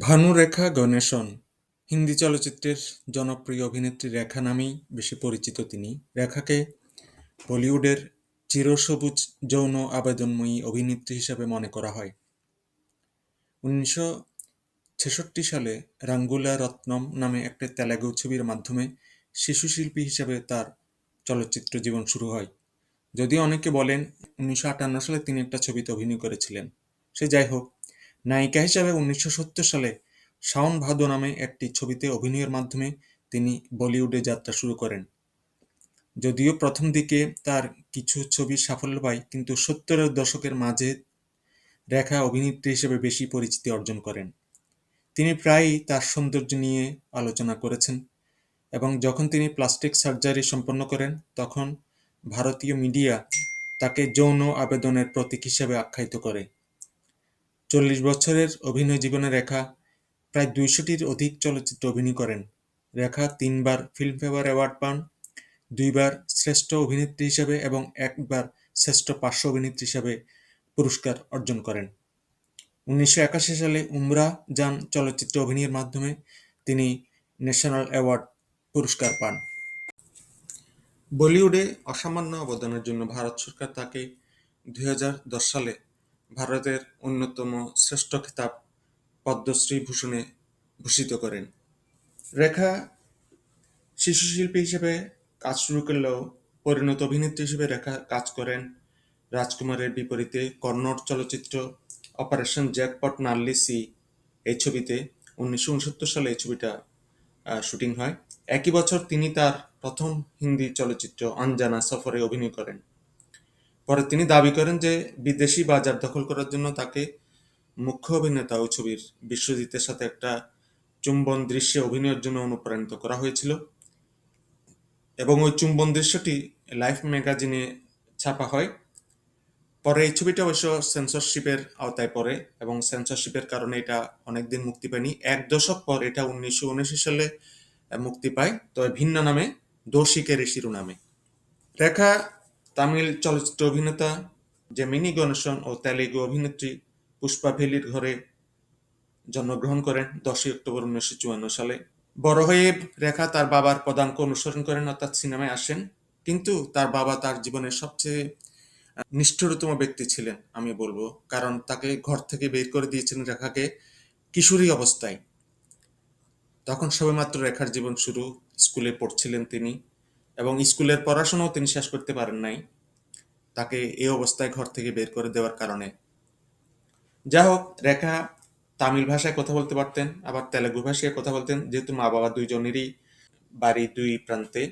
ভানুরেখা গণেশন। হিন্দি চলচ্চিত্রের জনপ্রিয় অভিনেত্রী রেখা নামেই বেশি পরিচিত তিনি। রেখাকে বলিউডের চিরসবুজ যৌন আবেদনময়ী অভিনেত্রী হিসেবে মনে করা হয়। উনিশশো ছেষট্টি সালে রাঙ্গুলা রত্নম নামে একটি তেলেগু ছবির মাধ্যমে শিশু শিল্পী হিসেবে তার চলচ্চিত্র জীবন শুরু হয়। যদিও অনেকে বলেন, উনিশশো আটান্ন সালে তিনি একটা ছবিতে অভিনয় করেছিলেন। সে যাই হোক নায়িকা হিসাবে উনিশশো সত্তর সালে শাওন ভাদো নামে একটি ছবিতে অভিনয়ের মাধ্যমে তিনি বলিউডে যাত্রা শুরু করেন। যদিও প্রথম দিকে তার কিছু ছবি সাফল্য পায়, কিন্তু সত্তরের দশকের মাঝে রেখা অভিনেত্রী হিসেবে বেশি পরিচিতি অর্জন করেন। তিনি প্রায়ই তার সৌন্দর্য নিয়ে আলোচনা করেছেন এবং যখন তিনি প্লাস্টিক সার্জারি সম্পন্ন করেন, তখন ভারতীয় মিডিয়া তাকে যৌন আবেদনের প্রতীক হিসেবে আখ্যায়িত করে। চল্লিশ বছরের অভিনয় জীবনে রেখা প্রায় দুইশোটির অধিক চলচ্চিত্রে অভিনয় করেন। রেখা তিনবার ফিল্মফেয়ার অ্যাওয়ার্ড পান, দুইবার শ্রেষ্ঠ অভিনেত্রী হিসেবে এবং একবার শ্রেষ্ঠ পার্শ্ব অভিনেত্রী হিসেবে পুরস্কার অর্জন করেন। উনিশশো একাশি সালে উমরা জান চলচ্চিত্রে অভিনয়ের মাধ্যমে, তিনি ন্যাশনাল অ্যাওয়ার্ড পুরস্কার পান। বলিউডে অসামান্য অবদানের জন্য ভারত সরকার তাকে দুই হাজার দশ সালে ভারতের অন্যতম শ্রেষ্ঠ খেতাব পদ্মশ্রী ভূষণে ভূষিত করেন। রেখা শিশু শিল্পী হিসেবে কাজ শুরু করলেও পরিণত অভিনেত্রী হিসেবে রেখা কাজ করেন। রাজকুমারের বিপরীতে কন্নড় চলচ্চিত্র অপারেশন জ্যাকপট নার্লি সি এই ছবিতে উনিশশো উনসত্তর সালে এই ছবিটা শুটিং হয়। একই বছর তিনি তার প্রথম হিন্দি চলচ্চিত্র আঞ্জানা সফরে অভিনয় করেন। পরে তিনি দাবি করেন যে বিদেশি বাজার দখল করার জন্য তাকে মুখ্য অভিনেতা ও ছবির বিশ্বজিতের সাথে একটা চুম্বন দৃশ্যে অভিনয়ের জন্য অনুপ্রাণিত করা হয়েছিল। এবং ওই চুম্বন দৃশ্যটি লাইফ ম্যাগাজিনে ছাপা হয়। পরে এই ছবিটা অবশ্য সেন্সরশিপের আওতায় পড়ে এবং সেন্সরশিপের কারণে এটা অনেকদিন মুক্তি পায়নি। এক দশক পর এটা উনিশশো উনিশি সালে মুক্তি পায়, তবে ভিন্ন নামে দোষিকের শিরোনামে রেখা তামিল চলচ্চিত্র অভিনেতা জেমিনি গণেশন ও তেলেগু অভিনেত্রী পুষ্পা ভেলির ঘরে জন্মগ্রহণ করেন দশই অক্টোবর উনিশশো চুয়ান্ন সালে। বড় হয়ে রেখা তার বাবার পদাঙ্ক অনুসরণ করেন, অর্থাৎ সিনেমায় আসেন। কিন্তু তার বাবা তার জীবনের সবচেয়ে নিষ্ঠুরতম ব্যক্তি ছিলেন, আমি বলব। কারণ তাকে ঘর থেকে বের করে দিয়েছিলেন রেখাকে কিশোরী অবস্থায়। তখন সবেমাত্র রেখার জীবন শুরু স্কুলে পড়ছিলেন তিনি। এবং স্কুলের পড়াশোনাও তিনি শেষ করতে পারেন নাই। তাকে এই অবস্থায় ঘর থেকে বের করে দেওয়ার কারণে। যা হোক, রেখা তামিল ভাষায় কথা বলতে পারতেন, আবার তেলেগু ভাষায় কথা বলতেন। যেহেতু মা বাবা দুইজনেরই বাড়ি দুই প্রান্তে,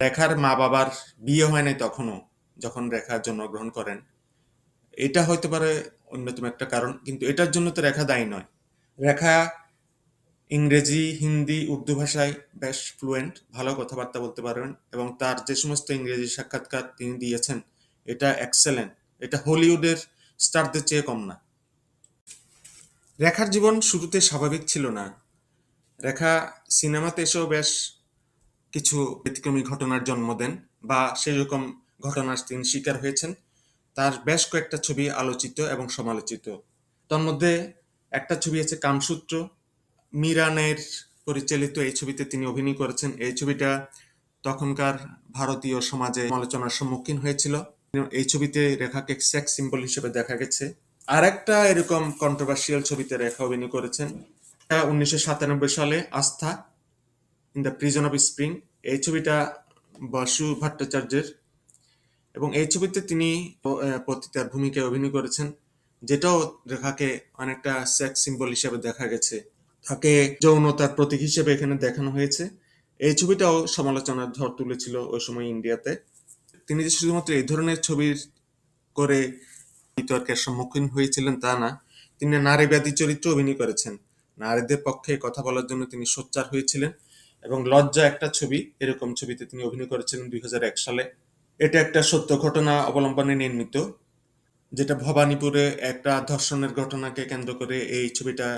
রেখার মা বাবার বিয়ে হয় নাই তখনও, যখন রেখা জন্মগ্রহণ করেন। এটা হইতে পারে অন্যতম একটা কারণ, কিন্তু এটার জন্য তো রেখা দায়ী নয়। রেখা ইংরেজি, হিন্দি, উর্দু ভাষায় বেশ ফ্লুয়েন্ট ভালো কথাবার্তা বলতে পারেন এবং তার যে সমস্ত ইংরেজি সাক্ষাৎকার তিনি দিয়েছেন, এটা এক্সেলেন্ট এটা হলিউডের স্টারদের চেয়ে কম না। রেখার জীবন শুরুতে স্বাভাবিক ছিল না। রেখা সিনেমাতে এসেও বেশ কিছু ব্যতিক্রমী ঘটনার জন্ম দেন বা সেরকম ঘটনার তিনি শিকার হয়েছেন। তার বেশ কয়েকটা ছবি আলোচিত এবং সমালোচিত। তন্মধ্যে একটা ছবি আছে কামসূত্র। মিরানের পরিচালিত এই ছবিতে তিনি অভিনয় করেছেন। এই ছবিটা তখনকার ভারতীয় সমাজে সমালোচনার সম্মুখীন হয়েছিল। এই ছবিতে রেখাকে সেক্স সিম্বল হিসেবে দেখা গেছে। আর একটা এরকম কন্ট্রোভার্সিয়াল ছবিতে রেখা অভিনয় করেছেন। উনিশশো সাতানব্বই সালে Aastha in the prison of spring এই ছবিটা বসু ভট্টাচার্যের। এবং এই ছবিতে তিনি পতিতার ভূমিকায় অভিনয় করেছেন, যেটাও রেখাকে অনেকটা সেক্স সিম্বল হিসেবে দেখা গেছে। তাকে যৌনতার প্রতীক হিসেবে এখানে দেখানো হয়েছে। এই ছবিটাও সমালোচনার ঝড় তুলেছিল ওই সময় ইন্ডিয়াতে। তিনি যে শুধুমাত্র এই ধরনের ছবির করে বিতর্কের সম্মুখীন হয়েছিলেন তা না, তিনি নারীবাদী চরিত্র অভিনয় করেছেন। নারীদের পক্ষে কথা বলার জন্য তিনি সোচ্চার হয়েছিলেন এবং লজ্জা একটা ছবি, এরকম ছবিতে তিনি অভিনয় করেছিলেন দুই হাজার এক সালে। এটা একটা সত্য ঘটনা অবলম্বনে নির্মিত, যেটা ভবানীপুরে একটা ধর্ষণের ঘটনাকে কেন্দ্র করে এই ছবিটা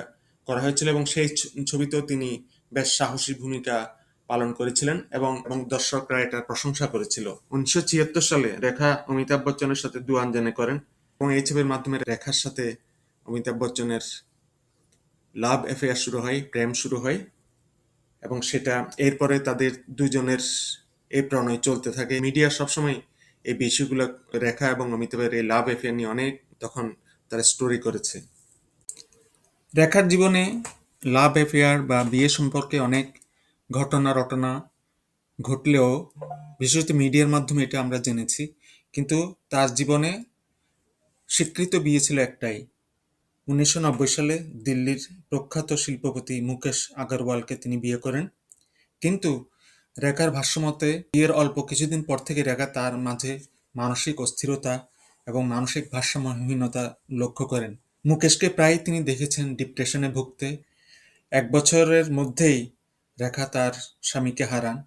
করা হয়েছিল এবং সেই ছবিতেও তিনি বেশ সাহসী ভূমিকা পালন করেছিলেন এবং এবং দর্শকরা এটার প্রশংসা করেছিল। উনিশশো ছিয়াত্তর সালে রেখা অমিতাভ বচ্চনের সাথে দুয়ান জানে করেন এবং এই ছবির মাধ্যমে রেখার সাথে অমিতাভ বচ্চনের লাভ অ্যাফেয়ার শুরু হয়, প্রেম শুরু হয় এবং সেটা এরপরে তাদের দুজনের এই প্রণয় চলতে থাকে। মিডিয়া সবসময় এই বিষয়গুলো রেখা এবং অমিতাভের এই লাভ অ্যাফেয়ার নিয়ে অনেক তখন তারা স্টোরি করেছে। রেখার জীবনে লাভ অ্যাফেয়ার বা বিয়ে সম্পর্কে অনেক ঘটনা রটনা ঘটলেও বিশেষত মিডিয়ার মাধ্যমে এটা আমরা জেনেছি। কিন্তু তার জীবনে স্বীকৃত বিয়ে ছিল একটাই। উনিশশো নব্বই সালে দিল্লির প্রখ্যাত শিল্পপতি মুকেশ আগরওয়ালকে তিনি বিয়ে করেন। কিন্তু রেখার ভাষ্যমতে বিয়ের অল্প কিছুদিন পর থেকে রেখা তার মাঝে মানসিক অস্থিরতা এবং মানসিক ভারসাম্যহীনতা লক্ষ্য করেন। মুকেশকে প্রায় তিনি দেখেছেন ডিপ্রেশনে ভুগতে। এক বছরের মধ্যেই রেখা তার স্বামীকে হারান।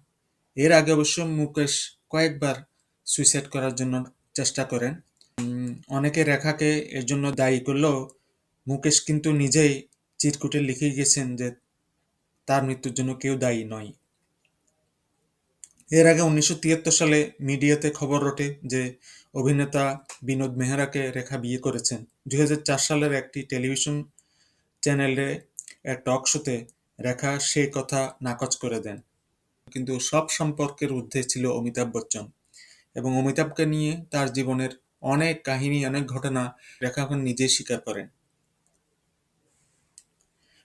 এর আগে অবশ্য মুকেশ কয়েকবার সুইসাইড করার জন্য চেষ্টা করেন। অনেকে রেখাকে এর জন্য দায়ী করলেও মুকেশ কিন্তু নিজেই চিরকুটে লিখে গেছেন যে তার মৃত্যুর জন্য কেউ দায়ী নয়। এর আগে উনিশশো তিয়াত্তর সালে মিডিয়াতে খবর ওঠে যে অভিনেতা বিনোদ মেহরাকে রেখা বিয়ে করেছেন। দুই হাজার চার সালের একটি টেলিভিশন চ্যানেলে এক টক শোতে রেখা সেই কথা নাকচ করে দেন। কিন্তু সব সম্পর্কের ঊর্ধ্বে ছিল অমিতাভ বচ্চন এবং অমিতাভকে নিয়ে তার জীবনের অনেক কাহিনী, অনেক ঘটনা রেখা এখন নিজেই স্বীকার করেন।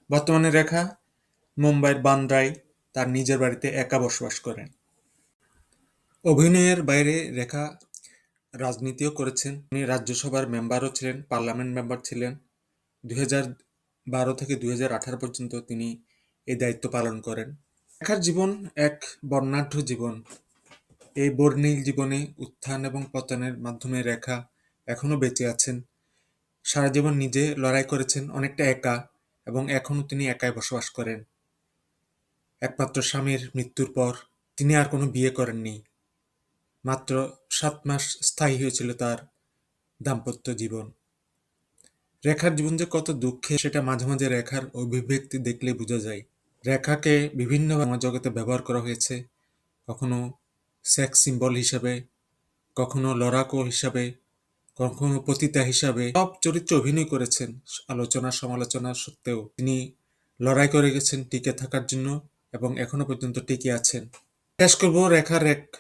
বর্তমানে রেখা মুম্বাইয়ের বান্দ্রায় তার নিজের বাড়িতে একা বসবাস করেন। অভিনয়ের বাইরে রেখা রাজনীতিও করেছেন। তিনি রাজ্যসভার মেম্বারও ছিলেন, পার্লামেন্ট মেম্বার ছিলেন। দুই বারো থেকে আঠারো পর্যন্ত তিনি এই দায়িত্ব পালন করেন। রেখার জীবন এক বর্ণাঢ্য জীবন। এই বর্ণিল জীবনে উত্থান এবং পতনের মাধ্যমে রেখা এখনও বেঁচে আছেন। সারা জীবন নিজে লড়াই করেছেন, অনেকটা একা এবং এখনও তিনি একাই বসবাস করেন। একমাত্র স্বামীর মৃত্যুর পর তিনি আর কোনো বিয়ে করেননি। মাত্র সাত মাস স্থায়ী হয়েছিল তার দাম্পত্য জীবন। রেখার জীবন যে কত দুঃখে, সেটা মাঝে মাঝে রেখার অভিব্যক্তি দেখলে বোঝা যায়। রেখাকে বিভিন্ন জগতে ব্যবহার করা হয়েছে। কখনো সেক্স সিম্বল হিসাবে, কখনো লড়াকো হিসাবে, কখনো পতিতা হিসাবে সব চরিত্র অভিনয় করেছেন। আলোচনা, সমালোচনা সত্ত্বেও তিনি লড়াই করে গেছেন টিকে থাকার জন্য এবং এখনও পর্যন্ত টিকে আছেন। শেষ করব রেখার এক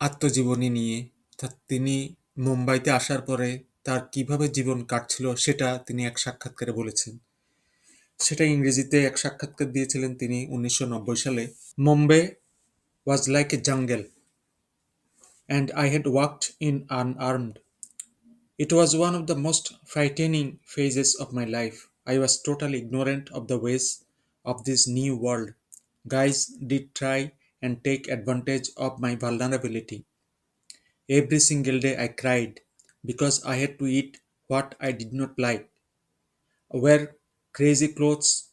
আত্মজীবনী নিয়ে অর্থাৎ তিনি মুম্বাইতে আসার পরে তার কীভাবে জীবন কাটছিল সেটা তিনি এক সাক্ষাৎকারে বলেছেন সেটা ইংরেজিতে এক সাক্ষাৎকার দিয়েছিলেন তিনি উনিশশো নব্বই সালে Mumbai was like a jungle and I had walked in unarmed It was one of the most frightening phases of my life. I was totally ignorant of the ways of this new world. Guys did try and take advantage of my vulnerability. Every single day I cried because I had to eat what I did not like, wear crazy clothes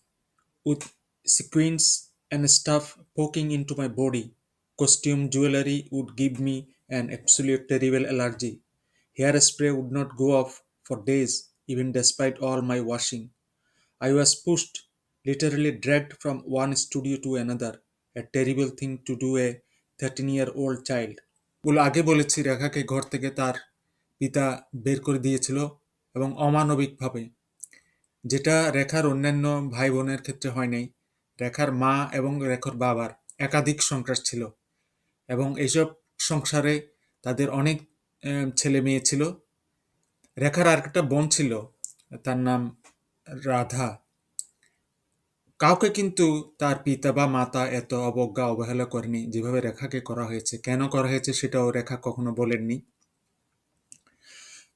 with sequins and stuff poking into my body. Costume jewelry would give me an absolute terrible allergy. Hairspray would not go off for days, even despite all my washing. I was pushed, literally dragged from one studio to another, a terrible thing to do a 13 year old child. বলে, আগে বলেছি, রেখাকে ঘর থেকে তার পিতা বের করে দিয়েছিল এবং অমানবিকভাবে। যেটা রেখার অন্যান্য ভাই বোনের ক্ষেত্রে হয় নাই। রেখার মা এবং রেখার বাবার একাধিক সংসার ছিল এবং এইসব সংসারে তাদের অনেক ছেলে মেয়ে ছিল। রেখার আর একটা বোন ছিল, তার নাম রাধা। কাউকে কিন্তু তার পিতা বা মাতা এত অবজ্ঞা, অবহেলা করেনি যেভাবে রেখাকে করা হয়েছে। কেন করা হয়েছে সেটাও রেখা কখনো বলেননি।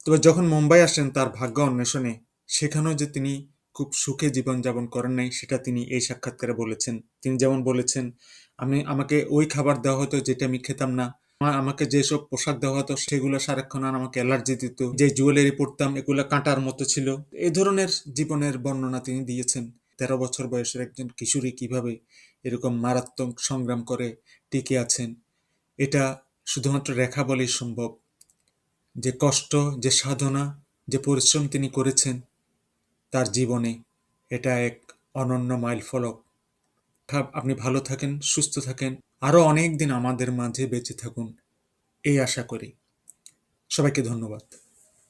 তবে যখন মুম্বাই আসেন তার ভাগ্য অন্বেষণে, সেখানেও যে তিনি খুব সুখে জীবনযাপন করেন নাই, সেটা তিনি এই সাক্ষাৎকারে বলেছেন। তিনি যেমন বলেছেন, আমি, আমাকে ওই খাবার দেওয়া হতো যেটা আমি খেতাম না। আমাকে যেসব পোশাক দেওয়া হতো সেগুলো সারাক্ষণ আর আমাকে অ্যালার্জি দিত। যে জুয়েলারি পরতাম এগুলো কাঁটার মতো ছিল। এ ধরনের জীবনের বর্ণনা তিনি দিয়েছেন। তেরো বছর বয়সের একজন কিশোরী কীভাবে এরকম মারাত্মক সংগ্রাম করে টিকে আছেন, এটা শুধুমাত্র রেখা বলেই সম্ভব। যে কষ্ট, যে সাধনা, যে পরিশ্রম তিনি করেছেন তার জীবনে এটা এক অনন্য মাইল ফলক। আপনি ভালো থাকেন, সুস্থ থাকেন আরও অনেক দিন আমাদের মাঝে বেঁচে থাকুন, এই আশা করি। সবাইকে ধন্যবাদ।